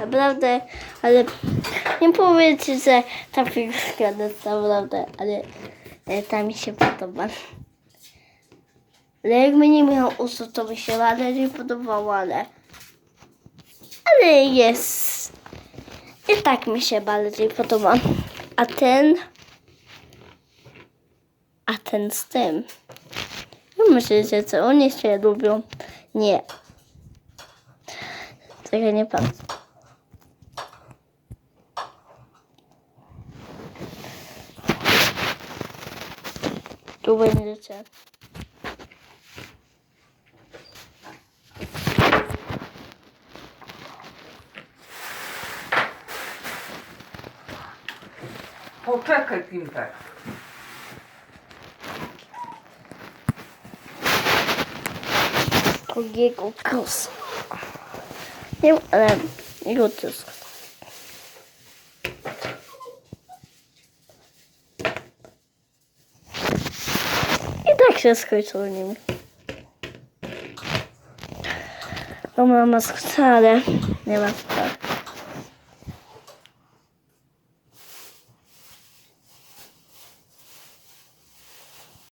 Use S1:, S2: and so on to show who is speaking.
S1: Naprawdę, ale nie powiecie, że ta figurka jest naprawdę, ale e, ta mi się podoba. Ale jakby nie miał uszu, to by się bardzo nie podobało, ale ale jest i tak mi się bardziej podoba. A ten a ten z tym. No myślicie, co oni się lubią? Nie. Tego nie patrzę. Tu będziecie.
S2: Poczekaj, Pimpek.
S1: Kogiego kosa. Nie ale jego też. I tak się skończyło nim. To mama ale nie ma sprawy.